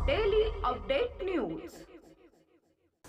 Update news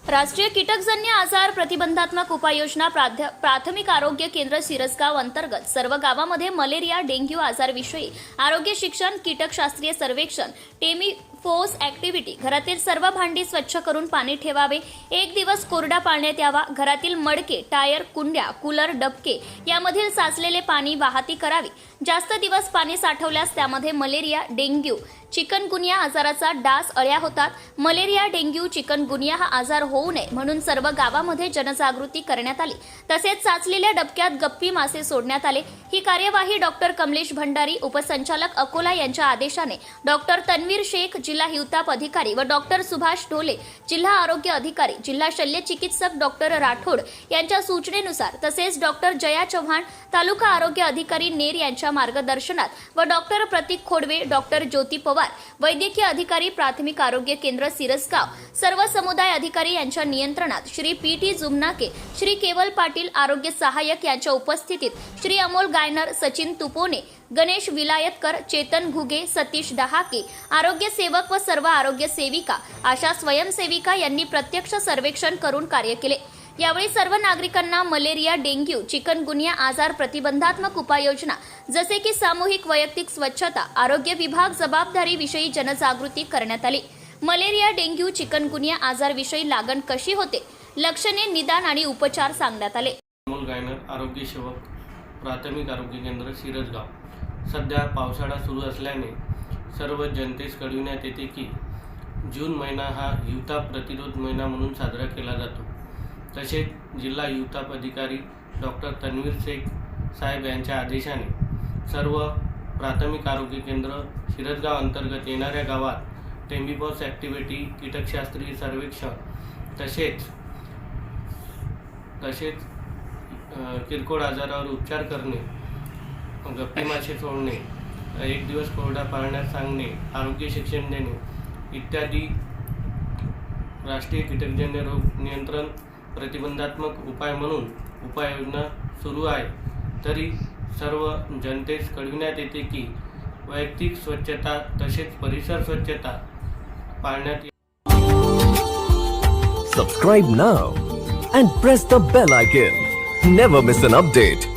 राष्ट्रीय कीटकजन्य आजार प्रतिबंधात्मक उपाययोजना प्राथमिक आरोग्य केंद्र सिरसगाव अंतर्गत सर्व गावामध्ये मलेरिया डेंग्यू आजारविषयी आरोग्य शिक्षण कीटकशास्त्रीय सर्वेक्षण टेमी फोर्स ऍक्टिव्हिटी घरातील सर्व भांडी स्वच्छ करून पाणी ठेवावे एक दिवस कोरडा पाळण्यात यावा घरातील मडके टायर कुंड्या कूलर डबके यामधील साचलेले पाणी वाहती करावी. जास्त दिवस पाणी साठवल्यास त्यामध्ये मलेरिया डेंग्यू चिकनगुनिया आजाराचा डास अळ्या होतात. मलेरिया डेंग्यू चिकनगुनिया हा आजार होऊ नये म्हणून सर्व गावामध्ये जनजागृती करण्यात आली. तसेच साचलेल्या डबक्यात गप्पी मासे सोडण्यात आले. ही कार्यवाही डॉक्टर कमलेश भंडारी उपसंचालक अकोला यांच्या आदेशाने डॉक्टर तन्वीर शेख जिल्हा हिवताप अधिकारी व डॉक्टर सुभाष ढोले जिल्हा आरोग्य अधिकारी जिल्हा शल्य चिकित्सक डॉक्टर राठोड यांच्या सूचनेनुसार तसेच डॉक्टर जया चव्हाण तालुका आरोग्य अधिकारी नेर यांच्या मार्गदर्शनात व डॉक्टर प्रतीक खोडवे डॉक्टर ज्योती पवार वैद्यकीय अधिकारी प्राथमिक आरोग्य केंद्र सिरसगाव. सर्व समुदाय अधिकारी यांच्या नियंत्रणात श्री पी टी जुमनाके श्री केवल पाटील आरोग्य सहाय्यक यांच्या उपस्थितीत श्री अमोल गायनर सचिन तुपोने गणेश विलायतकर चेतन घुगे सतीश डहाके आरोग्य सेवक व सर्व आरोग्य सेविका आशा स्वयंसेविका यांनी प्रत्यक्ष सर्वेक्षण करून कार्य केले. यावेळी सर्व नागरिकांना मलेरिया डेंग्यू चिकनगुनिया आजार प्रतिबंधात्मक उपाययोजना जसे की सामूहिक वैयक्तिक स्वच्छता आरोग्य विभाग जबाबदारीविषयी जनजागृती करण्यात आली. मलेरिया डेंग्यू चिकनगुनिया आजारविषयी लागण कशी होते लक्षणे निदान आणि उपचार सांगण्यात आले. अमोल गायनर आरोग्य सेवक प्राथमिक आरोग्य केंद्र सिरजगाव सध्या पावसाळा सुरू असल्याने सर्व जनतेस कळविण्यात येते की जून महिना हा हिवताप प्रतिरोध महिना म्हणून साजरा केला जातो. तसेच जिल्हा युताप अधिकारी डॉक्टर तन्वीर शेख साहेब यांच्या आदेशाने सर्व प्राथमिक आरोग्य केंद्र शिरसगाव अंतर्गत येणाऱ्या गावात टेम्बिबॉस ॲक्टिव्हिटी कीटकशास्त्रीय सर्वेक्षण तसेच तसेच किरकोळ आजारावर उपचार करणे गप्पी मासे सोडणे एक दिवस कोरडा पाळण्यास सांगणे आरोग्य शिक्षण देणे इत्यादी राष्ट्रीय कीटकजन्य रोग नियंत्रण प्रतिबंधात्मक उपाय म्हणून उपाययोजना सुरू आहे. तरी सर्व जनतेस कळविण्यात येते की वैयक्तिक स्वच्छता तसेच परिसर स्वच्छता पाळण्यात subscribe now and press the bell icon never miss an update